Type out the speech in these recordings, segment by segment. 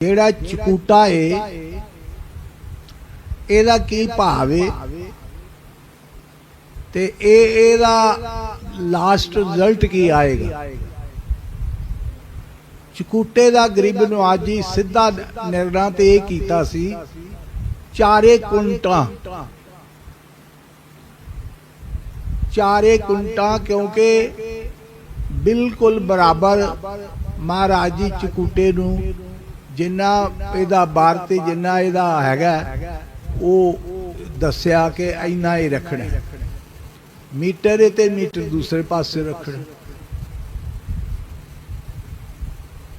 ਜਿਹੜਾ ਚਕੂਟਾ ਏ ਇਹਦਾ ਕੀ ਭਾਵ ਏ? ਤੇ ਇਹ ਇਹਦਾ ਲਾਸਟ ਰਿਜ਼ਲਟ ਕੀ ਆਏਗਾ? ਚਕੂਟੇ ਦਾ ਗਰੀਬ ਨਵਾਜ ਸਿੱਧਾ ਨਿਰਣਾ ਤੇ ਇਹ ਕੀਤਾ ਸੀ ਚਾਰੇ ਕੁੰਟਾਂ। ਚਾਰੇ ਕੁੰਟਾਂ ਕਿਉਂਕਿ ਬਿਲਕੁਲ ਬਰਾਬਰ ਮਹਾਰਾਜ ਜੀ ਚਕੂਟੇ ਨੂੰ ਜਿੰਨਾ ਇਹਦਾ ਬਾਰ ਤੇ ਜਿੰਨਾ ਇਹਦਾ ਹੈਗਾ, ਉਹ ਦੱਸਿਆ ਕਿ ਇੰਨਾ ਹੀ ਰੱਖਣਾ। ਮੀਟਰ ਇਹ ਤੇ ਮੀਟਰ ਦੂਸਰੇ ਪਾਸੇ ਰੱਖਣਾ।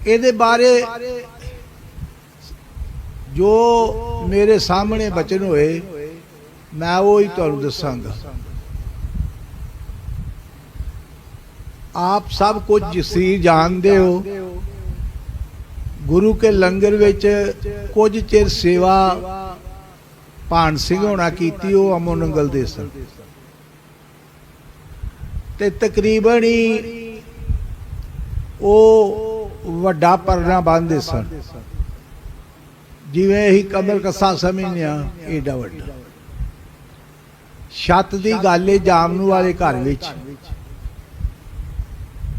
ਇਹਦੇ ਬਾਰੇ ਜੋ ਮੇਰੇ ਸਾਹਮਣੇ ਬਚਨ ਹੋਏ, ਮੈਂ ਉਹ ਹੀ ਤੁਹਾਨੂੰ ਦੱਸਾਂਗਾ। ਆਪ ਸਭ ਕੁਝ ਸਰੀਰ ਜਾਣਦੇ ਹੋ। ਗੁਰੂ ਕੇ ਲੰਗਰ ਵਿੱਚ ਕੁਝ ਚਿਰ ਸੇਵਾ ਭਾਨ ਸਿੰਘ ਹੋਣਾ ਕੀਤੀ, ਉਹ ਅਮੋ ਨੰਗਲ ਦੇ ਸਨ। ਤੇ ਤਕਰੀਬਨ ਹੀ ਉਹ ਵੱਡਾ ਪਰਨਾ ਬੰਨਦੇ ਸਨ। ਜਿਵੇਂ ਹੀ ਕਮਰ ਕਸਾ ਸਮਝਿਆ ਏਡਾ ਵੱਡਾ। ਛੱਤ ਦੀ ਗੱਲ ਏ ਜਾਮਨੂ ਵਾਲੇ ਘਰ ਵਿੱਚ।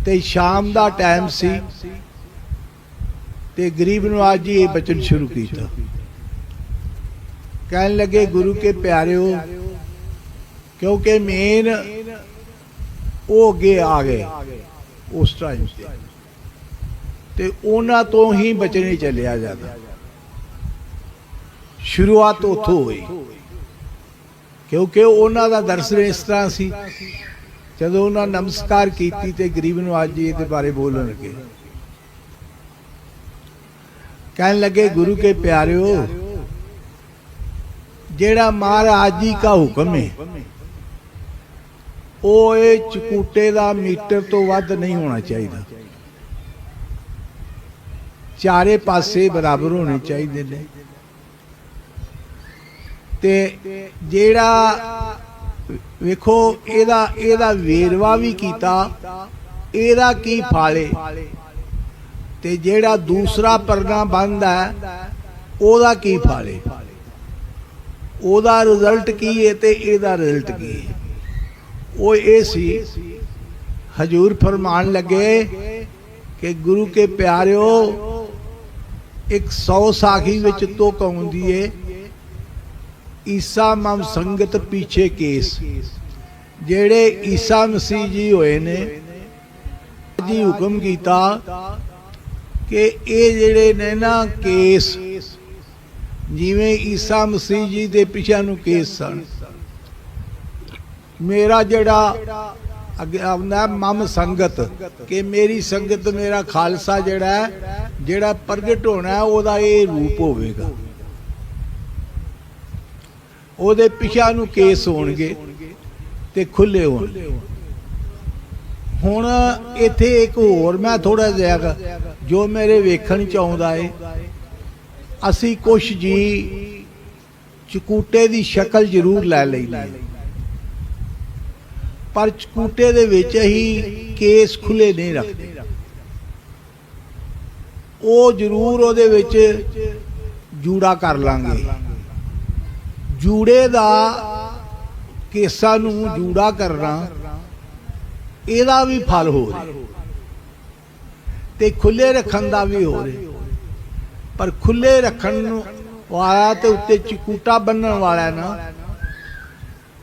ਤੇ ਸ਼ਾਮ ਦਾ ਟਾਈਮ ਸੀ ਤੇ ਗਰੀਬ ਨਵਾਜ ਜੀ ਇਹ ਬਚਨ ਸ਼ੁਰੂ ਕੀਤਾ। ਕਹਿਣ ਲੱਗੇ, ਗੁਰੂ ਕੇ ਪਿਆਰਿਓ, ਕਿਉਂਕਿ ਮੇਨ ਉਹ ਅੱਗੇ ਆ ਗਏ ਉਸ ਟਾਈਮ ਤੇ। ਤੇ ਉਹਨਾਂ ਤੋਂ ਹੀ ਬਚਨੇ ਚੱਲਿਆ ਜਾਂਦਾ। ਸ਼ੁਰੂਆਤ ਉੱਥੋਂ ਹੋਈ। ਕਿਉਂਕਿ ਉਹਨਾਂ ਦਾ ਦਰਸ਼ਨ ਇਸ ਤਰ੍ਹਾਂ ਸੀ, ਜਦੋਂ ਉਹਨਾਂ ਨਮਸਕਾਰ ਕੀਤੀ ਤੇ ਗਰੀਬ ਨਵਾਜ ਜੀ ਇਹਦੇ ਬਾਰੇ ਬੋਲਣ ਲੱਗੇ। ਕਹਿਣ ਲੱਗੇ, ਗੁਰੂ ਕੇ ਪਿਆਰਿਓ, ਜਿਹੜਾ ਮਹਾਰਾਜ ਜੀ ਦਾ ਹੁਕਮ ਹੈ ਉਹ ਇਹ ਚਕੂਟੇ ਦਾ ਮੀਟਰ ਤੋਂ ਵੱਧ ਨਹੀਂ ਹੋਣਾ ਚਾਹੀਦਾ। ਚਾਰੇ ਪਾਸੇ ਬਰਾਬਰ ਹੋਣੇ ਚਾਹੀਦੇ ਨੇ। ਤੇ ਜਿਹੜਾ, ਵੇਖੋ, ਇਹਦਾ ਇਹਦਾ ਵੇਰਵਾ ਵੀ ਕੀਤਾ, ਇਹਦਾ ਕੀ ਫਾਲੇ? ਤੇ ਜਿਹੜਾ ਦੂਸਰਾ ਪਰਨਾ ਬੰਦ ਉਹਦਾ ਕੀ ਫਾਲੇ? ਉਹਦਾ ਰਿਜ਼ਲਟ ਕੀ ਹੈ ਤੇ ਇਹਦਾ ਰਿਜ਼ਲਟ ਕੀ ਹੈ? ਉਹ ਇਹ ਸੀ, ਹਜੂਰ ਫਰਮਾਨ ਲੱਗੇ ਕਿ ਗੁਰੂ ਕੇ ਪਿਆਰਿਓ, ਇੱਕ 100 ਸਾਖੀ ਵਿੱਚ ਤੋਕ ਹੁੰਦੀ ਏ, ਈਸਾ ਮਮ ਸੰਗਤ ਪਿੱਛੇ ਕੇਸ। ਜਿਹੜੇ ਈਸਾ ਮਸੀਹ ਜੀ ਹੋਏ ਨੇ, ਜੀ ਹੁਕਮ ਕੀਤਾ ਕਿ ਇਹ ਜਿਹੜੇ ਨੇ ਨਾ ਕੇਸ, ਜਿਵੇਂ ਈਸਾ ਮਸੀਹ ਜੀ ਦੇ ਪਿਛਾ ਨੂੰ ਕੇਸ ਸਨ। ਮੇਰਾ ਜਿਹੜਾ ਅੱਗੇ ਆਉਂਦਾ ਮਮ ਸੰਗਤ, ਕਿ ਮੇਰੀ ਸੰਗਤ ਮੇਰਾ ਖਾਲਸਾ ਜਿਹੜਾ ਜਿਹੜਾ ਪ੍ਰਗਟ ਹੋਣਾ ਉਹਦਾ ਇਹ ਰੂਪ ਹੋਵੇਗਾ। ਉਹਦੇ ਪਿਛਾ ਨੂੰ ਕੇਸ ਹੋਣਗੇ ਤੇ ਖੁੱਲੇ ਹੋਣਗੇ। ਹੁਣ ਇੱਥੇ ਇੱਕ ਹੋਰ ਮੈਂ ਥੋੜਾ ਜਿਹਾ ਜੋ ਮੇਰੇ ਵੇਖਣ ਚ ਆਉਂਦਾ ਏ। ਅਸੀਂ ਕੁਛ ਜੀ ਚਕੂਟੇ ਦੀ ਸ਼ਕਲ ਜ਼ਰੂਰ ਲੈ ਲੈਂਦੇ ਹਾਂ। ਪਰ ਚਕੂਟੇ ਦੇ ਵਿੱਚ ਹੀ ਕੇਸ ਖੁੱਲੇ ਨਹੀਂ ਰੱਖਦੇ। ਉਹ ਜ਼ਰੂਰ ਉਹਦੇ ਵਿੱਚ ਜੂੜਾ ਕਰ ਲਾਂਗੇ। ਜੂੜੇ ਦਾ ਕੇਸਾਂ ਨੂੰ ਜੂੜਾ ਕਰਨਾ ਇਹਦਾ ਵੀ ਫਲ ਹੋ ਰਿਹਾ। ਤੇ ਖੁੱਲੇ ਰੱਖਣ ਦਾ ਵੀ ਹੋ ਰਿਹਾ। ਪਰ ਖੁੱਲੇ ਰੱਖਣ ਵਾਲਾ ਤੇ ਉੱਤੇ ਚਿਕੂਟਾ ਬੰਨਣ ਵਾਲਾ ਨਾ,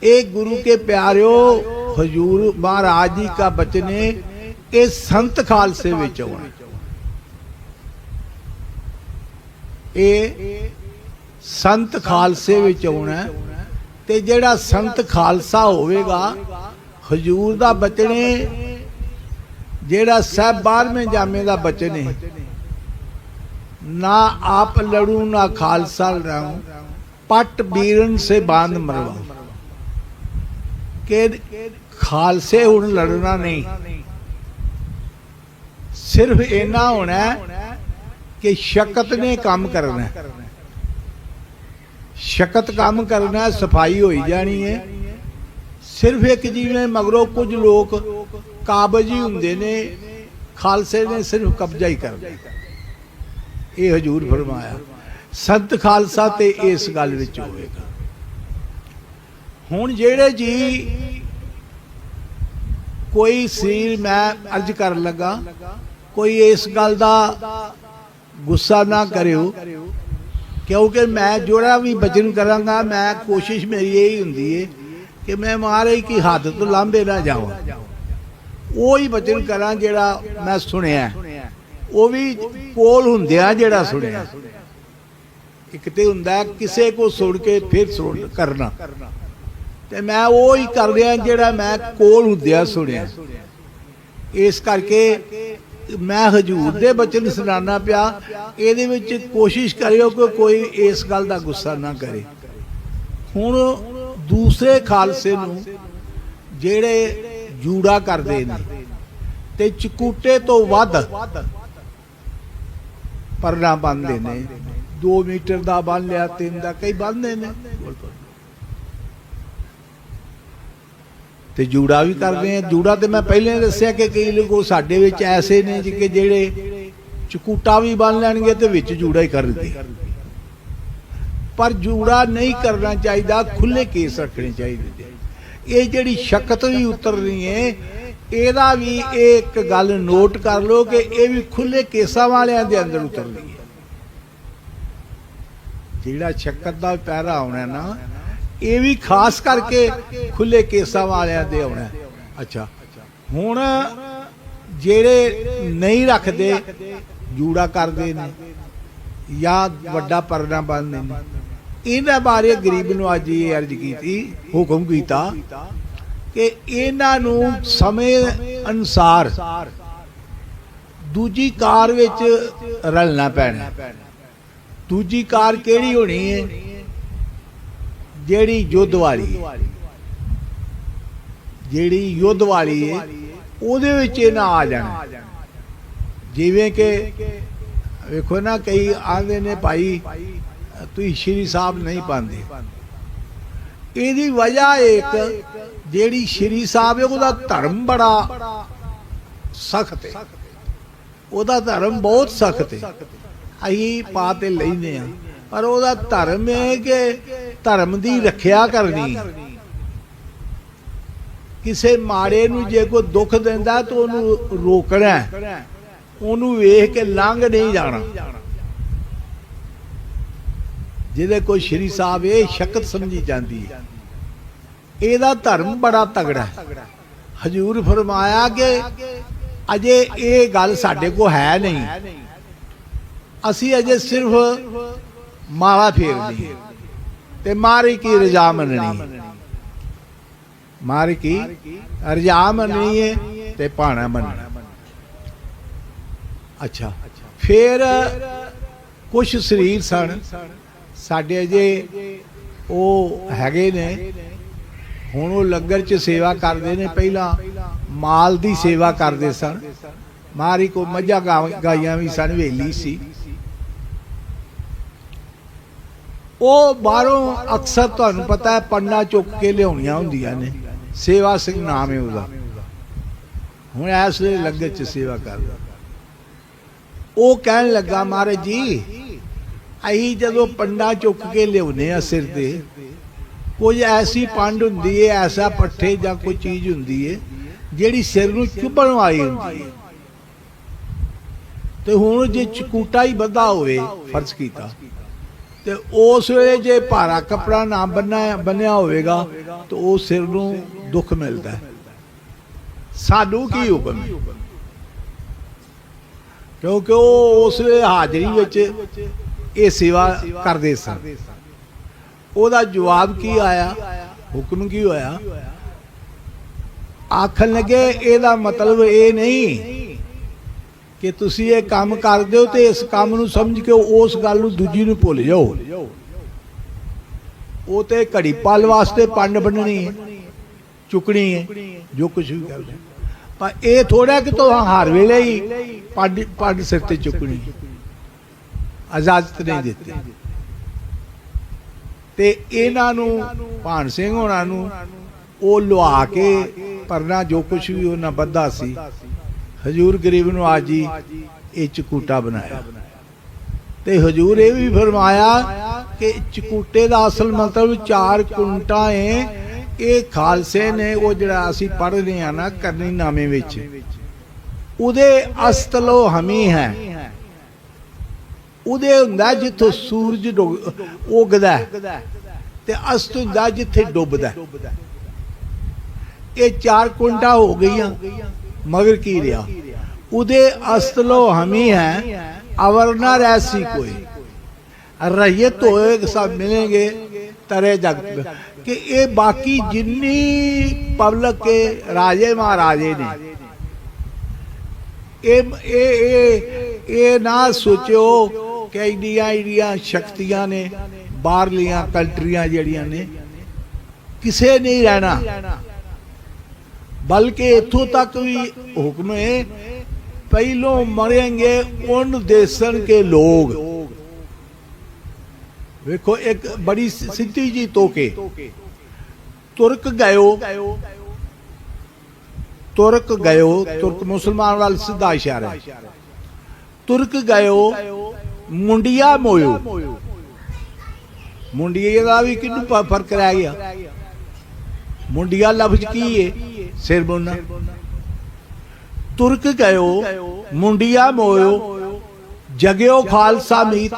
ਇਹ ਗੁਰੂ ਕੇ ਪਿਆਰਿਓ, ਹਜੂਰ ਮਹਾਰਾਜ ਜੀ ਦਾ ਬਚਨ ਹੈ ਇਹ ਸੰਤ ਖਾਲਸੇ ਵਿੱਚ ਆਉਣਾ। ਇਹ ਸੰਤ ਖਾਲਸੇ ਵਿੱਚ ਆਉਣਾ ਤੇ ਜਿਹੜਾ ਸੰਤ ਖਾਲਸਾ ਹੋਵੇਗਾ ਹਜੂਰ ਦਾ ਬਚਨੇ ਜਿਹੜਾ ਸਹਿਬ 12ਵੇਂ ਜਾਮੇ ਦਾ ਬਚਨ ਨਾ ਆਪ ਲੜੂ, ਨਾ ਖਾਲਸਾ ਲੜਾਉ, ਪਟ ਬੀਰਨ ਸੇ ਬਾਂਧ ਮਰਵਾਉ। ਕਿ ਖਾਲਸੇ ਹੁਣ ਲੜਨਾ ਨਹੀਂ। ਸਿਰਫ ਇਹਨਾਂ ਹੋਣਾ ਕਿ ਸ਼ਕਤ ਨੇ ਕੰਮ ਕਰਨਾ ਸ਼ਕਤ ਕੰਮ ਕਰਨਾ ਸਫ਼ਾਈ ਹੋਈ ਜਾਣੀ ਹੈ। ਸਿਰਫ ਇੱਕ ਜਿਵੇਂ ਮਗਰੋਂ ਕੁਝ ਲੋਕ ਕਾਬਜ ਹੀ ਹੁੰਦੇ ਨੇ, ਖਾਲਸੇ ਨੇ ਸਿਰਫ ਕਬਜ਼ਾ ਹੀ ਕਰਨਾ। ਇਹ ਹਜੂਰ ਫਰਮਾਇਆ, ਸੰਤ ਖਾਲਸਾ ਤੇ ਇਸ ਗੱਲ ਵਿੱਚ ਹੋਵੇਗਾ। ਹੁਣ ਜਿਹੜੇ ਜੀ ਕੋਈ ਸਰੀਰ ਮੈਂ ਅਰਜ ਕਰਨ ਲੱਗਾ, ਕੋਈ ਇਸ ਗੱਲ ਦਾ ਗੁੱਸਾ ਨਾ ਕਰਿਓ, ਕਿਉਂਕਿ ਮੈਂ ਜਿਹੜਾ ਵੀ ਬਚਨ ਕਰਾਂਗਾ, ਮੈਂ ਕੋਸ਼ਿਸ਼ ਮੇਰੀ ਇਹ ਹੁੰਦੀ ਏ ਕਿ ਮੈਂ ਮਹਾਰਾਜ ਕੀ ਹੱਦ ਤੋਂ ਲਾਂਭੇ ਨਾ ਜਾਵਾਂ। ਉਹ ਹੀ ਬਚਨ ਕਰਾਂ ਜਿਹੜਾ ਮੈਂ ਸੁਣਿਆ। ਉਹ ਵੀ ਕੋਲ ਹੁੰਦਿਆਂ ਜਿਹੜਾ ਸੁਣਿਆ। ਇੱਕ ਤੇ ਹੁੰਦਾ ਕਿਸੇ ਕੋ ਸੁਣ ਕੇ ਫਿਰ ਸੁਣ ਕਰਨਾ। ਤੇ ਮੈਂ ਉਹ ਹੀ ਕਰ ਰਿਹਾ ਜਿਹੜਾ ਮੈਂ ਕੋਲ ਹੁੰਦਿਆਂ ਸੁਣਿਆ। ਇਸ ਕਰਕੇ ਮੈਂ ਹਜੂਰ ਦੇ ਬਚਨ ਸੁਣਾਉਣਾ ਪਿਆ। ਇਹਦੇ ਵਿੱਚ ਕੋਸ਼ਿਸ਼ ਕਰਿਓ ਕਿ ਕੋਈ ਇਸ ਗੱਲ ਦਾ ਗੁੱਸਾ ਨਾ ਕਰੇ। ਹੁਣ ਦੂਸਰੇ ਖਾਲਸੇ ਨੂੰ ਜਿਹੜੇ ਜੂੜਾ ਕਰਦੇ ਨੇ ਤੇ ਚਕੂਟੇ ਤੋਂ ਵੱਧ ਪਰਨਾ ਬੰਨਦੇ ਨੇ। 2 ਮੀਟਰ ਦਾ ਬੰਨ ਲਿਆ 3 ਦਾ, ਕਈ ਬੰਨਦੇ ਨੇ। ਤੇ ਜੂੜਾ ਵੀ ਕਰਦੇ ਆ ਜੂੜਾ ਤੇ ਮੈਂ ਪਹਿਲੇ ਦੱਸਿਆ ਕਿ ਕਈ ਲੋਕ ਸਾਡੇ ਵਿੱਚ ਐਸੇ ਨੇ ਕਿ ਜਿਹੜੇ ਚਕੂਟਾ ਵੀ ਬੰਨ ਲੈਣਗੇ ਤੇ ਵਿੱਚ ਜੂੜਾ ਹੀ ਕਰਨਗੇ ਪਰ ਜੂੜਾ ਨਹੀਂ ਕਰਨਾ ਚਾਹੀਦਾ ਖੁੱਲੇ ਕੇਸ ਰੱਖਣੇ ਚਾਹੀਦੇ ਇਹ ਜਿਹੜੀ ਸ਼ਕਤ ਵੀ ਉਤਰਨੀ ਹੈ, ਇਹਦਾ ਵੀ ਇਹ ਇੱਕ ਗੱਲ ਨੋਟ ਕਰ ਲਓ ਕਿ ਇਹ ਵੀ ਖੁੱਲੇ ਕੇਸਾਂ ਵਾਲਿਆਂ ਦੇ ਅੰਦਰ ਉਤਰਨੀ ਹੈ। ਜਿਹੜਾ ਸ਼ਕਤ ਦਾ ਪੈਰਾ ਆਉਣਾ ਨਾ, ਇਹ ਵੀ ਖਾਸ ਕਰਕੇ ਖੁੱਲੇ ਕੇਸਾਂ ਵਾਲਿਆਂ ਦੇ ਆਉਣਾ ਅੱਛਾ, ਹੁਣ ਜਿਹੜੇ ਨਹੀਂ ਰੱਖਦੇ, ਜੂੜਾ ਕਰਦੇ ਨੇ ਜਾਂ ਵੱਡਾ ਪਰਨਾ ਬੰਨਦੇ ਨੇ ਇਹਨਾਂ ਬਾਰੇ ਗਰੀਬ ਨੂੰ ਅੱਜ ਇਹ ਅਰਜ਼ ਕੀਤੀ, ਹੁਕਮ ਕੀਤਾ ਕਿ ਇਹਨਾਂ ਨੂੰ ਸਮੇਂ ਅਨੁਸਾਰ ਦੂਜੀ ਕਾਰ ਵਿੱਚ ਰਲਣਾ ਪੈਣਾ। ਦੂਜੀ ਕਾਰ ਕਿਹੜੀ ਹੋਣੀ ਹੈ? ਜਿਹੜੀ ਯੁੱਧ ਵਾਲੀ ਜਿਹੜੀ ਯੁੱਧ ਵਾਲੀ ਹੈ, ਉਹਦੇ ਵਿੱਚ ਇਹਨਾਂ ਆ ਜਾਣਾ। ਜਿਵੇਂ ਕਿ ਵੇਖੋ ਨਾ, ਕਈ ਆਂਦੇ ਨੇ ਭਾਈ ਤੁਸੀਂ ਸ਼੍ਰੀ ਸਾਹਿਬ ਨਹੀਂ ਪਾਉਂਦੇ। ਇਹਦੀ ਵਜ੍ਹਾ ਇੱਕ, ਜਿਹੜੀ ਸ਼੍ਰੀ ਸਾਹਿਬ ਹੈ, ਉਹਦਾ ਧਰਮ ਬੜਾ ਸਖਤ ਹੈ। ਉਹਦਾ ਧਰਮ ਬਹੁਤ ਸਖਤ ਹੈ। ਅਸੀਂ ਪਾ ਤੇ ਲੈਨੇ ਆ ਪਰ ਉਹਦਾ ਧਰਮ ਹੈ ਕਿ ਧਰਮ ਦੀ ਰੱਖਿਆ ਕਰਨੀ। ਕਿਸੇ ਮਾੜੇ ਨੂੰ ਜੇ ਕੋਈ ਦੁੱਖ ਦਿੰਦਾ ਤਾਂ ਉਹਨੂੰ ਰੋਕਣਾ ਹੈ। ਉਹਨੂੰ ਵੇਖ ਕੇ ਲੰਘ ਨਹੀਂ ਜਾਣਾ। ਜਿਹਦੇ ਕੋਈ ਸ਼੍ਰੀ ਸਾਹਿਬ ਇਹ ਸ਼ਕਤ ਸਮਝੀ ਜਾਂਦੀ ਹੈ। ਇਹਦਾ ਧਰਮ ਬੜਾ ਤਗੜਾ ਹੈ। ਹਜੂਰ ਫਰਮਾਇਆ ਕਿ ਅਜੇ ਇਹ ਗੱਲ ਸਾਡੇ ਕੋ ਹੈ ਨਹੀਂ। ਅਸੀਂ ਅਜੇ ਸਿਰਫ ਮਾਲਾ ਫੇਰਨੀ ਤੇ ਮਾਰੀ ਕੀ ਰਜਾ ਮੰਨਣੀ ਹੈ? ਮਾਰੀ ਕੀ ਰਜਾ ਮੰਨਣੀ ਹੈ ਤੇ ਪਾਣਾ ਮੰਨਣਾ ਅੱਛਾ। ਫਿਰ ਕੁਝ ਸਰੀਰ ਸਨ। ਸਾਡੇ ਅਜੇ ਉਹ ਹੈਗੇ ਨੇ। ਹੁਣ ਉਹ ਲੰਗਰ 'ਚ ਸੇਵਾ ਕਰਦੇ ਨੇ। ਪਹਿਲਾਂ ਮਾਲ ਦੀ ਸੇਵਾ ਕਰਦੇ ਸਨ। ਮਾਰੀ ਕੋ ਮੱਝਾਂ ਗਾਈਆਂ ਵੀ ਸਨ, ਵੇਲੀ ਸੀ। ਉਹ ਬਾਹਰੋਂ ਅਕਸਰ ਤੁਹਾਨੂੰ ਪਤਾ ਹੈ ਪੰਨਾ ਚੁੱਕ ਕੇ ਲਿਆਉਣੀਆਂ ਹੁੰਦੀਆਂ ਨੇ। ਸੇਵਾ ਸਿੰਘ ਨਾਮ ਹੈ ਉਹਦਾ। ਹੁਣ ਇਸ ਵੇਲੇ ਲੰਗਰ 'ਚ ਸੇਵਾ ਕਰਦਾ। ਉਹ ਕਹਿਣ ਲੱਗਾ, ਮਹਾਰਾਜ ਜੀ ਅਸੀਂ ਜਦੋਂ ਪੰਡਾ ਚੁੱਕ ਕੇ ਲਿਆਉਨੇ ਆ ਸਿਰ ਤੇ, ਕੁਝ ਐਸੀ ਪੰਡ ਹੁੰਦੀ ਹੈ ਐਸਾ ਪੱਠੇ ਜਾਂ ਕੋਈ ਚੀਜ਼ ਹੁੰਦੀ ਹੈ ਜਿਹੜੀ ਸਿਰ ਨੂੰ ਚੁੱਭਣ ਵਾਲੀ ਹੁੰਦੀ ਹੈ ਤੇ ਹੁਣ ਜੇ ਚਕੂਟਾ ਹੀ ਬੱਧਾ ਹੋਵੇ, ਫਰਜ਼ ਕੀਤਾ, ਤੇ ਉਸ ਵੇਲੇ ਜੇ ਭਾਰਾ ਕਪੜਾ ਨਾ ਬੰਨਾ ਬੰਨਿਆ ਹੋਵੇਗਾ, ਤਾਂ ਉਹ ਸਿਰ ਨੂੰ ਦੁੱਖ ਮਿਲਦਾ ਹੈ। ਸਾਨੂੰ ਕੀ ਹੁਕਮ ਹੈ? ਕਿਉਂਕਿ ਉਹ ਉਸ ਵੇਲੇ ਹਾਜ਼ਰੀ ਵਿੱਚ ਇਹ ਸੇਵਾ ਕਰਦੇ ਸਨ। ਉਹਦਾ ਜਵਾਬ ਕੀ ਆਇਆ? ਹੁਕਮ ਕੀ ਹੋਇਆ? ਆਖਣ ਲੱਗੇ, ਇਹਦਾ ਮਤਲਬ ਇਹ ਨਹੀਂ ਕਿ ਤੁਸੀਂ ਇਹ ਕੰਮ ਕਰਦੇ ਹੋ ਤੇ ਇਸ ਕੰਮ ਨੂੰ ਸਮਝ ਕੇ ਉਸ ਗੱਲ ਨੂੰ ਦੂਜੀ ਨੂੰ ਭੁੱਲ ਜਾਓ। ਉਹ ਤੇ ਘੜੀ ਪਲ ਵਾਸਤੇ ਪੰਡ ਬੰਨਣੀ ਹੈ, ਚੁੱਕਣੀ ਹੈ, ਜੋ ਕੁਝ ਵੀ ਕਰਦੇ। ਪਰ ਇਹ ਥੋੜਾ ਕਿ ਤੋ ਹਰ ਵੇਲੇ ਹੀ ਪੰਡ ਪੰਡ ਸਿਰ ਤੇ ਚੁੱਕਣੀ ਹੈ। ਇਜਾਜ਼ਤ ਨਹੀਂ ਦਿੱਤੀ। ਤੇ ਇਹਨਾਂ ਨੂੰ ਭਾਨ ਸਿੰਘ ਹੋਣਾ ਨੂੰ ਉਹ ਲੁਆ ਕੇ ਪਰਨਾ ਜੋ ਕੁਝ ਵੀ ਉਹਨਾਂ ਬੱਧਾ ਸੀ, ਹਜੂਰ ਗਰੀਬ ਨੂੰ ਅੱਜ ਇਹ ਚਕੂਟਾ ਬਣਾਇਆ। ਤੇ ਹਜੂਰ ਇਹ ਵੀ ਫਰਮਾਇਆ ਕਿ ਚਕੂਟੇ ਦਾ ਅਸਲ ਮਤਲਬ ਚਾਰ ਕੁੰਟਾ ਏ, ਇਹ ਖਾਲਸੇ ਨੇ ਉਹ ਜਿਹੜਾ ਅਸੀਂ ਪੜ੍ਹ ਰਹੇ ਆ ਨਾ ਕਰਨੀ ਨਾਮੇ ਵਿੱਚ, ਉਹਦੇ ਅਸਤਲੋ ਹਮੀ ਹੈ। ਉਹਦੇ ਹੁੰਦਾ ਜਿੱਥੋਂ ਸੂਰਜ ਉਗਦਾ ਹੈ, ਤੇ ਅਸਤ ਹੁੰਦਾ ਜਿੱਥੇ ਡੁੱਬਦਾ ਇਹ ਚਾਰ ਕੁੰਡਾ ਹੋ ਗਈਆਂ ਮਗਰ ਕੀ ਰਿਹਾ? ਉਹਦੇ ਅਸਤਲੋ ਹਮੀ ਹੈ ਅਵਰ ਨਾ ਕੋਈ। ਰਹੀਤ ਹੋਏ ਸਭ ਮਿਲेंगे ਤਰੇ ਜਗ पे। ਕਿ ਇਹ ਬਾਕੀ ਜਿੰਨੀ ਪਬਲਿਕ ਕੇ ਰਾਜੇ ਮਹਾਰਾਜੇ ਨੇ। ਇਹ ਇਹ ਇਹ ਨਾ ਸੋਚਿਓ ਕਿ ਇੰਡੀਆਂ ਇੰਡੀਆਂ ਸ਼ਕਤੀਆਂ ਨੇ, ਬਾਹਰਲੀਆਂ ਕੰਟਰੀਆਂ ਜਿਹੜੀਆਂ ਨੇ, ਕਿਸੇ ਨਹੀਂ ਰਹਿਣਾ। ਬਲਕਿ ਇਥੋਂ ਤੱਕ ਵੀ ਹੁਕਮ ਹੈ, ਪਹਿਲੋਂ ਮरेंगे ਉਨ ਦੇਸਨ ਕੇ ਲੋਗ ਵੇਖੋ, ਇੱਕ ਬੜੀ ਸਿੱਧੀ ਜੀ ਤੋਕੇ ਤੁਰਕ ਗਇਓ ਤੁਰਕ ਗਇਓ ਤੁਰਕ ਮੁਸਲਮਾਨ ਵੱਲ ਸਿੱਧਾ ਇਸ਼ਾਰਾ ਹੈ। ਤੁਰਕ ਗਇਓ ਮੁੰਡਿਆ ਮੋਇਓ। ਮੁੰਡਿਏ ਦਾ ਵੀ ਕਿੰਨੂੰ ਫ਼ਰਕ ਰਹਿ ਗਿਆ? ਮੁੰਡਿਆ ਲਫ਼ਜ਼ ਕੀ ਹੈ ਸਿਰ ਬੁੰਨਾ ਤੁਰਕ ਗਇਓ, ਮੁੰਡਿਆ ਮੋਇਓ, ਜਗਿਓ ਖਾਲਸਾ ਮੀਤ।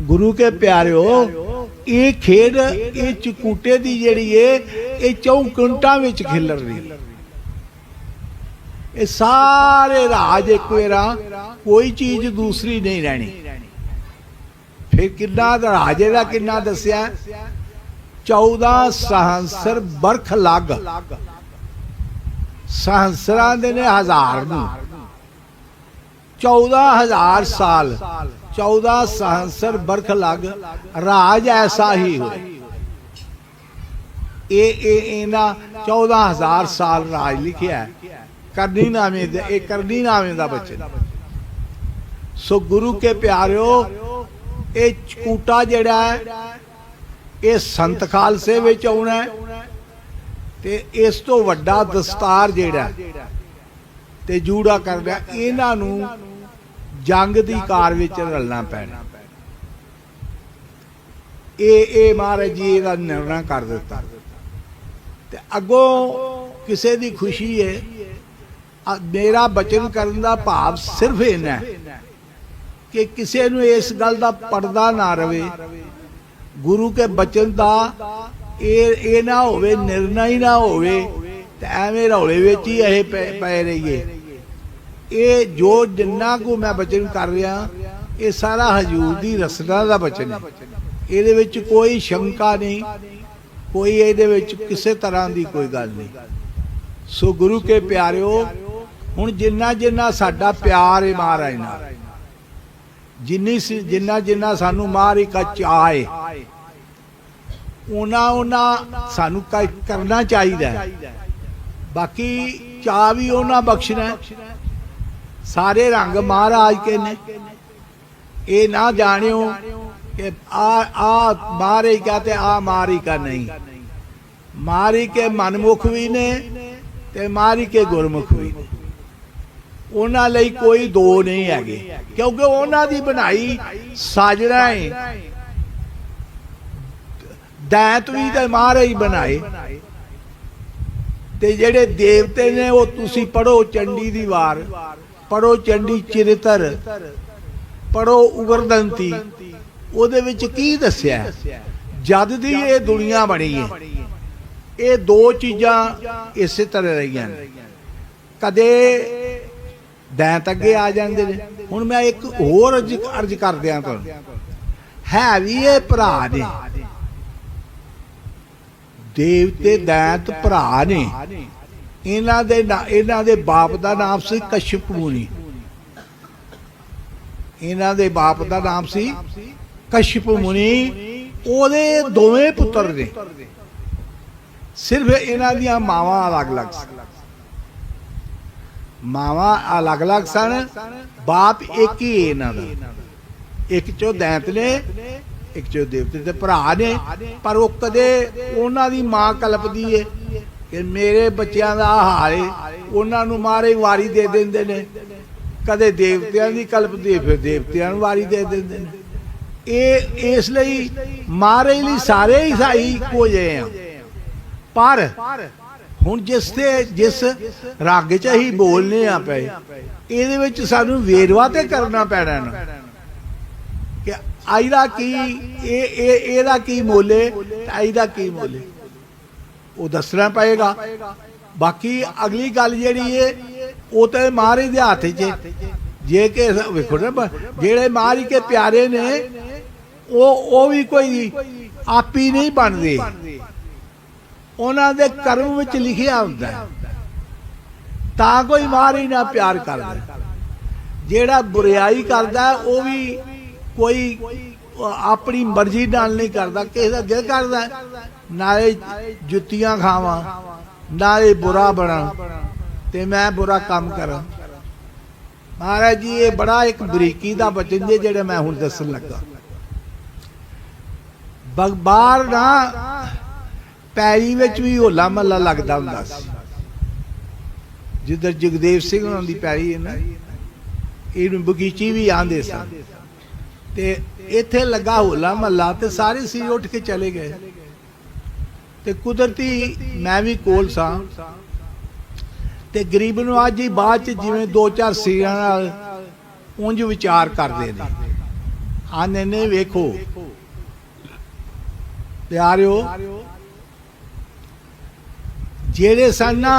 ਗੁਰੂ ਕੇ ਪਿਆਰਿਓ, ਇਹ ਖੇਡ, ਇਹ ਚਕੂਟੇ ਦੀ ਜਿਹੜੀ ਏ, ਇਹ ਚੌਂ ਕੁੰਟਾਂ ਵਿੱਚ ਖਿਲਰ ਰਹੀ ਇਹ ਸਾਰੇ ਰਾਜ ਇੱਕ ਵੇਰਾ, ਕੋਈ ਚੀਜ਼ ਦੂਸਰੀ ਨਹੀਂ ਰਹਿਣੀ। ਫਿਰ ਕਿੰਨਾ ਦਾ ਰਾਜੇ ਦਾ ਕਿੰਨਾ ਦੱਸਿਆ? 14 ਸਹੰਸਰ ਬਰਖ ਲੱਗ। ਸਹੰਸਰਾਂ ਦੇ ਨੇ ਹਜ਼ਾਰ ਨੂੰ। 14000 ਸਾਲ 14 ਸਹੰਸਰ ਬਰਖ ਲੱਗ। ਰਾਜ ਐਸਾ ਹੀ ਹੋਏ ਇਹ ਇਹ ਇਹਨਾਂ 14000 ਸਾਲ ਰਾਜ ਲਿਖਿਆ। ਹੈ। ਕਰਨੀ ਨਾਮੇ ਦਾ ਇਹ ਦਾ ਬਚਨ ਸੋ ਗੁਰੂ ਕੇ ਪਿਆਰਿਓ, ਇਹ ਚਕੂਟਾ ਜਿਹੜਾ ਹੈ, ਇਹ ਸੰਤ ਖਾਲਸੇ ਵਿੱਚ ਆਉਣਾ ਤੇ ਇਸ ਤੋਂ ਵੱਡਾ ਦਸਤਾਰ ਜਿਹੜਾ ਤੇ ਜੂੜਾ ਕਰਦਾ ਇਹਨਾਂ ਨੂੰ ਜੰਗ ਦੀ ਕਾਰ ਵਿੱਚ ਰਲਣਾ ਪੈਣਾ ਇਹ ਇਹ ਮਹਾਰਾਜ ਜੀ ਇਹਦਾ ਨਿਰਣਾ ਕਰ ਦਿੱਤਾ ਤੇ ਅੱਗੋਂ ਕਿਸੇ ਦੀ ਖੁਸ਼ੀ ਹੈ ਮੇਰਾ ਬਚਨ ਕਰਨ ਦਾ ਭਾਵ ਸਿਰਫ ਇਹਨਾਂ ਹੈ ਕਿ ਕਿਸੇ ਨੂੰ ਇਸ ਗੱਲ ਦਾ ਪਰਦਾ ਨਾ ਰਵੇ। ਗੁਰੂ ਕੇ ਬਚਨ ਦਾ ਇਹ ਇਹ ਨਾ ਹੋਵੇ, ਨਿਰਣਾ ਹੀ ਨਾ ਹੋਵੇ, ਤੇ ਐਵੇਂ ਰੌਲੇ ਵਿੱਚ ਹੀ ਇਹ ਪੈ ਰਹੀਏ। ਇਹ ਜੋ ਜਿੰਨਾ ਕੋ ਮੈਂ ਬਚਨ ਕਰ ਰਿਹਾ, ਇਹ ਸਾਰਾ ਹਜੂਰ ਦੀ ਰਸਨਾ ਦਾ ਬਚਨ ਹੈ। ਇਹਦੇ ਵਿੱਚ ਕੋਈ ਸ਼ੰਕਾ ਨਹੀਂ, ਕੋਈ ਇਹਦੇ ਵਿੱਚ ਕਿਸੇ ਤਰ੍ਹਾਂ ਦੀ ਕੋਈ ਗੱਲ ਨਹੀਂ। ਸੋ ਗੁਰੂ ਕੇ ਪਿਆਰਿਓ ਹੁਣ ਜਿੰਨਾ ਜਿੰਨਾ ਸਾਡਾ ਪਿਆਰ ਹੈ ਮਹਾਰਾਜ ਨਾਲ, ਜਿੰਨੀ ਜਿੰਨਾ ਜਿੰਨਾ ਸਾਨੂੰ ਮਾਰੀ ਕਾ ਚਾਹੇ ਉਹਨਾਂ ਉਹਨਾਂ ਸਾਨੂੰ ਕਰਨਾ ਚਾਹੀਦਾ ਬਾਕੀ ਚਾ ਵੀ ਉਹਨਾਂ ਬਖਸ਼ਣਾ ਸਾਰੇ ਰੰਗ ਮਹਾਰਾਜ ਕੇ ਨੇ। ਇਹ ਨਾ ਜਾਣਿਓ ਕਿ ਆ ਆ ਮਾਰੇ ਕਾ ਤੇ ਆ ਮਾਰੀ ਕਾ ਨਹੀਂ। ਮਾਰੀ ਕੇ ਮਨਮੁਖ ਵੀ ਨੇ ਤੇ ਮਾਰੀ ਕੇ ਗੁਰਮੁਖ ਵੀ ਨੇ। ਉਹਨਾਂ ਲਈ ਕੋਈ ਦੋ ਨਹੀਂ ਹੈਗੇ। ਕਿਉਂਕਿ ਉਹਨਾਂ ਦੀ ਬਣਾਈ ਸਾਜਣਾ ਹੈ ਦੈਤ ਵੀ ਤੇ ਮਹਾਰਾਜ ਬਣਾਏ। ਤੇ ਜਿਹੜੇ ਦੇਵਤੇ ਨੇ ਉਹ ਤੁਸੀਂ ਪੜੋ ਚੰਡੀ ਦੀ ਵਾਰ ਪੜੋ ਚੰਡੀ ਚਿਰਤਰ ਪੜੋ ਉਗਰਦੰਤੀ। ਉਹਦੇ ਵਿੱਚ ਕੀ ਦੱਸਿਆ? ਜਦ ਦੀ ਇਹ ਦੁਨੀਆ ਬਣੀ ਹੈ ਇਹ ਦੋ ਚੀਜ਼ਾਂ ਇਸੇ ਤਰ੍ਹਾਂ ਰਹੀਆਂ ਨੇ। ਕਦੇ ਦੈਂਤ ਅੱਗੇ ਆ ਜਾਂਦੇ ਨੇ। ਹੁਣ ਮੈਂ ਇੱਕ ਹੋਰ ਅਰਜ ਅਰਜ ਕਰ ਤੁਹਾਨੂੰ ਹੈ ਵੀ ਇਹ ਭਰਾ ਨੇ। ਦੇਵਤੇ ਦੈਂਤ ਭਰਾ ਨੇ। ਇਹਨਾਂ ਦੇ ਇਹਨਾਂ ਦੇ ਬਾਪ ਦਾ ਨਾਮ ਸੀ ਕਸ਼ਪ ਮੁਨੀ। ਇਹਨਾਂ ਦੇ ਬਾਪ ਦਾ ਨਾਮ ਸੀ ਕਸ਼ਪ ਮੁਨੀ। ਉਹਦੇ ਦੋਵੇਂ ਪੁੱਤਰ ਨੇ। ਸਿਰਫ ਇਹਨਾਂ ਦੀਆਂ ਮਾਵਾਂ ਅਲੱਗ-ਅਲੱਗ ਸੀ। ਮਾਵਾਂ ਅਲੱਗ-ਅਲੱਗ ਸਨ, ਬਾਪ ਇੱਕ ਹੀ ਇਹਨਾਂ ਦਾ। ਇੱਕ ਚੋ ਦੈਂਤ ਨੇ, ਇੱਕ ਚੋ ਦੇਵਤੇ ਤੇ ਭਰਾ ਨੇ, ਪਰ ਉਹ ਕਦੇ ਉਹਨਾਂ ਦੀ ਮਾਂ ਕਲਪਦੀ ਏ ਕਿ ਮੇਰੇ ਬੱਚਿਆਂ ਦਾ ਆਹ ਉਹਨਾਂ ਨੂੰ ਮਾਰੇ ਵਾਰੀ ਦੇ ਦਿੰਦੇ ਨੇ। ਕਦੇ ਦੇਵਤਿਆਂ ਦੀ ਕਲਪਦੀ ਫਿਰ ਦੇਵਤਿਆਂ ਨੂੰ ਵਾਰੀ ਦੇ ਦਿੰਦੇ ਨੇ। ਇਹ, ਇਸ ਲਈ ਮਾਰੇ ਲਈ ਸਾਰੇ ਹੀ ਸਾਈ ਇੱਕੋ ਜਿਹੇ ਆ। ਪਰ ਹੁਣ ਜਿਸ ਤੇ ਜਿਸ ਰਾਗ ਚ ਅਸੀਂ ਬੋਲਨੇ ਆ ਪਏ ਇਹਦੇ ਵਿੱਚ ਸਾਨੂੰ ਵੇਰਵਾ ਤੇ ਕਰਨਾ ਪੈਣਾ ਨਾ। ਕਿ ਆਇਦਾ ਕੀ, ਇਹ ਇਹ, ਇਹਦਾ ਕੀ ਮੋਲੇ ਤੇ ਆਇਦਾ ਕੀ ਮੋਲੇ। ਉਹ ਦੱਸਣਾ ਪਏਗਾ। ਬਾਕੀ ਅਗਲੀ ਗੱਲ ਜਿਹੜੀ ਏ, ਉਹ ਤੇ ਮਹਾਰਾਜ ਦੇ ਹੱਥ 'ਚ ਜੇ ਕਿ ਵੇਖੋ ਨਾ, ਜਿਹੜੇ ਮਹਾਰਾਜ ਕੇ ਪਿਆਰੇ ਨੇ, ਉਹ ਉਹ ਵੀ ਕੋਈ ਆਪੀ ਨਹੀਂ ਬਣਦੇ। ਉਹਨਾਂ ਦੇ ਕਰਮ ਵਿੱਚ ਲਿਖਿਆ ਹੁੰਦਾ ਤਾਂ ਕੋਈ ਮਹਾਰਾਜ ਨਾਲ ਪਿਆਰ ਕਰਦਾ। ਜਿਹੜਾ ਬੁਰੀਾਈ ਕਰਦਾ ਉਹ ਵੀ ਕੋਈ ਆਪਣੀ ਮਰਜ਼ੀ ਨਾਲ ਨਹੀਂ ਕਰਦਾ। ਕਿਸੇ ਦਾ ਦਿਲ ਕਰਦਾ ਹੈ, ਨਾਲੇ ਜੁੱਤੀਆਂ ਖਾਵਾਂ ਨਾ ਇਹ ਬੁਰਾ ਬਣਾ ਤੇ ਮੈਂ ਬੁਰਾ ਕੰਮ ਕਰਾਂ। ਮਹਾਰਾਜ ਜੀ ਇਹ ਬੜਾ ਇੱਕ ਬਰੀਕੀ ਦਾ ਬਚਨ ਜੇ ਜਿਹੜਾ ਮੈਂ ਹੁਣ ਦੱਸਣ ਲੱਗਾ। ਬਗਬਾਰ ਨਾ ਪੈਰੀ ਵਿੱਚ ਵੀ ਹੋਲਾ ਮਹੱਲਾ ਲੱਗਦਾ ਹੁੰਦਾ ਸੀ। ਜਿੱਧਰ ਜਗਦੇਵ ਸਿੰਘ ਉਹਨਾਂ ਦੀ ਪੈਰੀ ਹੈ ਨਾ, ਇਹਨੂੰ ਬਗੀਚੀ ਵੀ ਆਂਦੇ ਸਨ। ਤੇ ਇੱਥੇ ਲੱਗਾ ਹੋਲਾ ਮਹੱਲਾ ਤੇ ਸਾਰੇ ਸੀ ਉੱਠ ਕੇ ਚਲੇ ਗਏ। ਤੇ ਕੁਦਰਤੀ ਮੈਂ ਵੀ ਕੋਲ ਸਾਂ। ਤੇ ਗਰੀਬ ਨਵਾਜ ਜੀ ਬਾਅਦ ਚ ਜਿਵੇਂ ਦੋ ਚਾਰ ਸੀਰਾਂ ਨਾਲ ਉਂਝ ਵਿਚਾਰ ਕਰਦੇ ਨੇ। ਆਨੇ ਨੇ ਵੇਖੋ। ਪਿਆਰਿਓ ਜਿਹੜੇ ਸਨ ਨਾ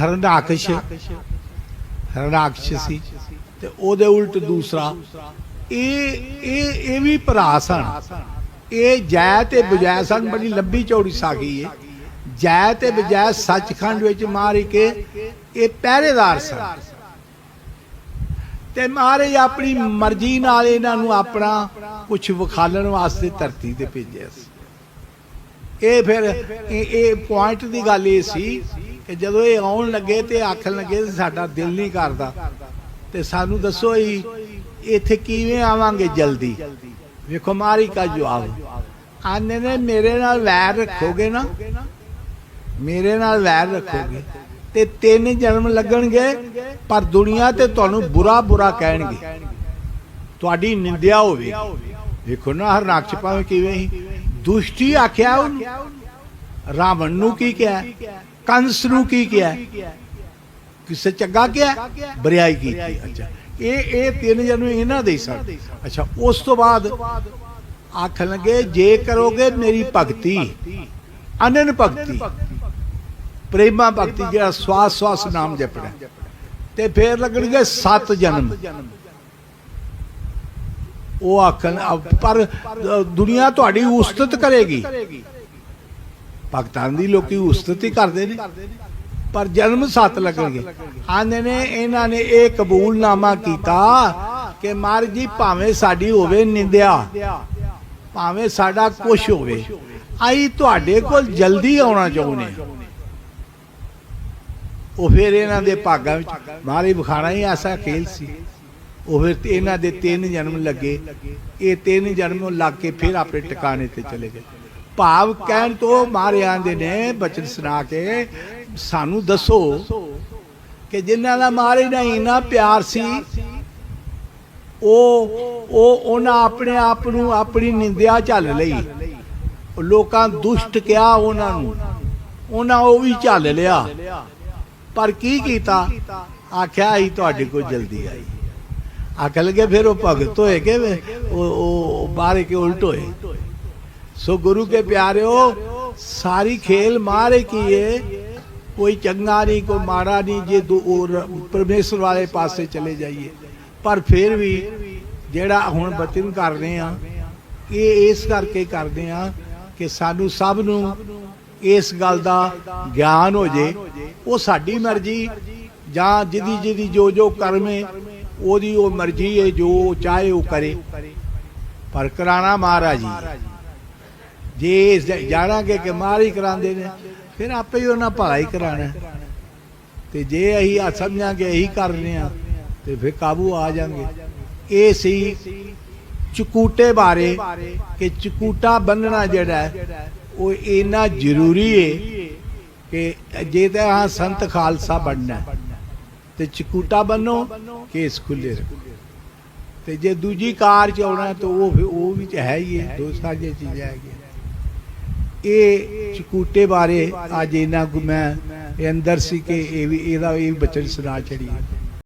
ਹਰਨਾਕਸ਼ ਹਰਨਾਕਸ਼ ਸੀ ਤੇ ਉਹਦੇ ਉਲਟ ਦੂਸਰਾ। ਇਹ ਇਹ ਇਹ ਵੀ ਭਰਾ ਸਨ। ਇਹ ਜੈ ਤੇ ਬਜੈ ਸਨ, ਬੜੀ ਲੰਬੀ ਚੌੜੀ ਸਾਗੀ ਹੈ ਜੈ ਤੇ ਬਜੈ ਸੱਚਖੰਡ ਵਿੱਚ ਮਾਰ ਕੇ ਇਹ ਪਹਿਰੇਦਾਰ ਸਨ। ਤੇ ਮਹਾਰਾਜ ਆਪਣੀ ਮਰਜ਼ੀ ਨਾਲ ਇਹਨਾਂ ਨੂੰ ਆਪਣਾ ਕੁਝ ਵਿਖਾਲਣ ਵਾਸਤੇ ਧਰਤੀ ਤੇ ਭੇਜਿਆ ਸੀ। ਇਹ ਫਿਰ ਇਹ ਪੁਆਇੰਟ ਦੀ ਗੱਲ ਇਹ ਸੀ ਕਿ ਜਦੋਂ ਇਹ ਆਉਣ ਲੱਗੇ ਤੇ ਆਖਣ ਲੱਗੇ ਸਾਡਾ ਦਿਲ ਨਹੀਂ ਕਰਦਾ। ਤੇ ਸਾਨੂੰ ਦੱਸੋ ਹੀ ਇੱਥੇ ਕਿਵੇਂ ਆਵਾਂਗੇ ਜਲਦੀ? ਵੇਖੋ ਮਾਰੀ ਕਾ ਜਵਾਬ। ਆਨੇ ਨੇ ਮੇਰੇ ਨਾਲ ਵੈਰ ਰੱਖੋਗੇ ਨਾ? ਮੇਰੇ ਨਾਲ ਵੈਰ ਰੱਖੋਗੇ। ਤੇ ਤਿੰਨ ਜਨਮ ਲੱਗਣਗੇ, ਪਰ ਦੁਨੀਆ ਤੇ ਤੁਹਾਨੂੰ ਬੁਰਾ ਬੁਰਾ ਕਹਿਣਗੇ। ਤੁਹਾਡੀ ਨਿੰਦਿਆ ਹੋਵੇ। ਵੇਖੋ ਨਾ ਹਰਨਾਕਸ਼ ਭਾਵੇਂ ਕਿਵੇਂ ਹੀ। ਦੁਸ਼ਟੀ ਆਖਿਆ ਉਹਨੂੰ। ਰਾਵਣ ਨੂੰ ਕੀ ਕਿਹਾ? ਕੰਸ ਨੂੰ ਕੀ ਕਿਹਾ? ਕਿਸੇ ਚੰਗਾ ਕਿਹਾ? ਬਰਿਆਈ ਕੀਤੀ। ਅੱਛਾ। ਇਹ ਇਹ ਤਿੰਨ ਜਨਮ ਇਹਨਾਂ ਦੇ ਸਨ। ਅੱਛਾ ਉਸ ਤੋਂ ਬਾਅਦ ਆਖਣ ਲੱਗੇ ਜੇ ਕਰੋਗੇ ਮੇਰੀ ਭਗਤੀ ਅਨਨ ਭਗਤੀ ਪ੍ਰੇਮਾ ਭਗਤੀ ਜਿਹੜਾ ਸਵਾਸ ਸਵਾਸ ਨਾਮ ਜਪਣਾ ਤੇ ਫੇਰ ਲੱਗਣਗੇ ਸੱਤ ਜਨਮ। ਉਹ ਆਖਣ ਪਰ ਅ, ਦੁਨੀਆ ਤੁਹਾਡੀ ਉਸਤਤ ਕਰੇਗੀ। ਭਗਤਾਂ ਦੀ ਲੋਕੀ ਉਸਤਤ ਹੀ ਕਰਦੇ ਨੇ। ਪਰ ਜਨਮ ਸੱਤ ਲੱਗਣਗੇ। ਆਂਦੇ ਨੇ ਇਹਨਾਂ ਨੇ ਇਹ ਕਬੂਲਨਾਮਾ ਕੀਤਾ ਕਿ ਮਹਾਰਾਜ ਜੀ ਭਾਵੇਂ ਸਾਡੀ ਹੋਵੇ ਨਿੰਦਿਆ ਭਾਵੇਂ ਸਾਡਾ ਕੁਛ ਹੋਵੇ ਆਈ ਤੁਹਾਡੇ ਕੋਲ ਜਲਦੀ ਆਉਣਾ ਚਾਹੁੰਦੇ ਉਹ ਫਿਰ ਇਹਨਾਂ ਦੇ ਭਾਗਾਂ ਵਿੱਚ ਮਾਰੇ ਬਖਾਣਾ ਹੀ ਐਸਾ ਖੇਲ ਸੀ। ਉਹ ਫਿਰ ਇਹਨਾਂ ਦੇ ਤਿੰਨ ਜਨਮ ਲੱਗੇ। ਇਹ ਤਿੰਨ ਜਨਮ ਲੱਗ ਕੇ ਫਿਰ ਆਪਣੇ ਟਿਕਾਣੇ ਤੇ ਚਲੇ ਗਏ। ਭਾਵ ਕਹਿਣ ਤੋਂ ਮਾਰੇ ਆਂਦੇ ਨੇ, ਬਚਨ ਸੁਣਾ ਕੇ, ਸਾਨੂੰ ਦੱਸੋ ਕਿ ਜਿਨ੍ਹਾਂ ਦਾ ਮਾਰੇ ਨਾਲ ਇੰਨਾ ਪਿਆਰ ਸੀ, ਉਹ ਉਹ ਉਹਨਾਂ ਆਪਣੇ ਆਪ ਨੂੰ ਆਪਣੀ ਨਿੰਦਿਆ ਝੱਲ ਲਈ। ਲੋਕਾਂ ਦੁਸ਼ਟ ਕਿਹਾ ਉਹਨਾਂ ਨੂੰ। ਉਹਨਾਂ ਉਹ ਵੀ ਝੱਲ ਲਿਆ। ਪਰ ਕੀ ਕੀਤਾ? ਆਖਿਆ ਹੀ ਤੁਹਾਡੇ ਕੋਲ ਜਲਦੀ ਆਈ ਅਕਲ ਲਗੇ ਫਿਰ ਉਹ ਭਗਤ ਹੋਏ ਕਿ ਉਹ ਉਹ ਬਾਹਰ ਕੇ ਉਲਟ ਹੋਏ। ਸੋ ਗੁਰੂ ਕੇ ਪਿਆਰਿਓ, ਸਾਰੀ ਖੇਲ ਮਾਰੇ ਕੀਏ ਕੋਈ ਚੰਗਾ ਨਹੀਂ, ਕੋਈ ਮਾੜਾ ਨਹੀਂ, ਜੇ ਦੋ ਪਰਮੇਸ਼ਰ ਵਾਲੇ ਪਾਸੇ ਚਲੇ ਜਾਈਏ। ਪਰ ਫਿਰ ਵੀ ਜਿਹੜਾ ਹੁਣ ਬਚਨ ਕਰਦੇ ਆ, ਇਹ ਇਸ ਕਰਕੇ ਕਰਦੇ ਆ ਕਿ ਸਾਨੂੰ ਸਭ ਨੂੰ ਇਸ ਗੱਲ ਦਾ ਗਿਆਨ ਹੋ ਜੇ। ਉਹ ਸਾਡੀ ਮਰਜ਼ੀ, ਜਾਂ ਜਿਹਦੀ ਜਿਹਦੀ ਜੋ ਜੋ ਕਰਮੇ ਉਹਦੀ ਉਹ ਮਰਜ਼ੀ ਹੈ, ਜੋ ਉਹ ਚਾਹੇ ਉਹ ਕਰੇ। ਪਰ ਕਰਾਣਾ ਮਹਾਰਾਜ ਜੀ, ਜੇ ਜਾਣਾਂਗੇ ਕਿ ਮਾਰ ਹੀ ਕਰਾਉਂਦੇ ਨੇ, ਫਿਰ ਆਪੇ ਹੀ ਉਹਨਾਂ ਭਲਾ ਹੀ ਕਰਾਣਾ। ਤੇ ਜੇ ਅਸੀਂ ਆ ਸਮਝਾਂਗੇ ਇਹੀ ਕਰ ਰਹੇ ਆ ਤੇ ਫਿਰ ਕਾਬੂ ਆ ਜਾਣਗੇ। ਇਹ ਸੀ ਚਕੂਟੇ ਬਾਰੇ, ਕਿ ਚਕੂਟਾ ਬੰਨਣਾ ਜਿਹੜਾ ਉਹ ਇੰਨਾ ਜ਼ਰੂਰੀ ਹੈ ਕਿ ਜੇ ਤਾਂ ਹਾਂ ਸੰਤ ਖਾਲਸਾ ਬਣਨਾ ਤੇ ਚਕੂਟਾ ਬੰਨੋ, ਕੇਸ ਖੁੱਲੇ ਰੱਖੋ। ਤੇ ਜੇ ਦੂਜੀ ਕਾਰ ਚ ਆਉਣਾ ਤਾਂ ਉਹ ਉਹ ਵੀ ਹੈ ਹੀ ਹੈ ਦੋ ਸਾਰੀਆਂ ਚੀਜ਼ਾਂ ਹੈਗੀਆਂ ਇਹ। ਚਕੂਟੇ ਬਾਰੇ ਅੱਜ ਇਹਨਾਂ ਕੋ ਮੈਂ ਅੰਦਰ ਸੀ ਕਿ ਇਹ ਵੀ ਇਹਦਾ ਇਹ ਵੀ ਬਚਨ ਸੁਣਾ ਛੜੀ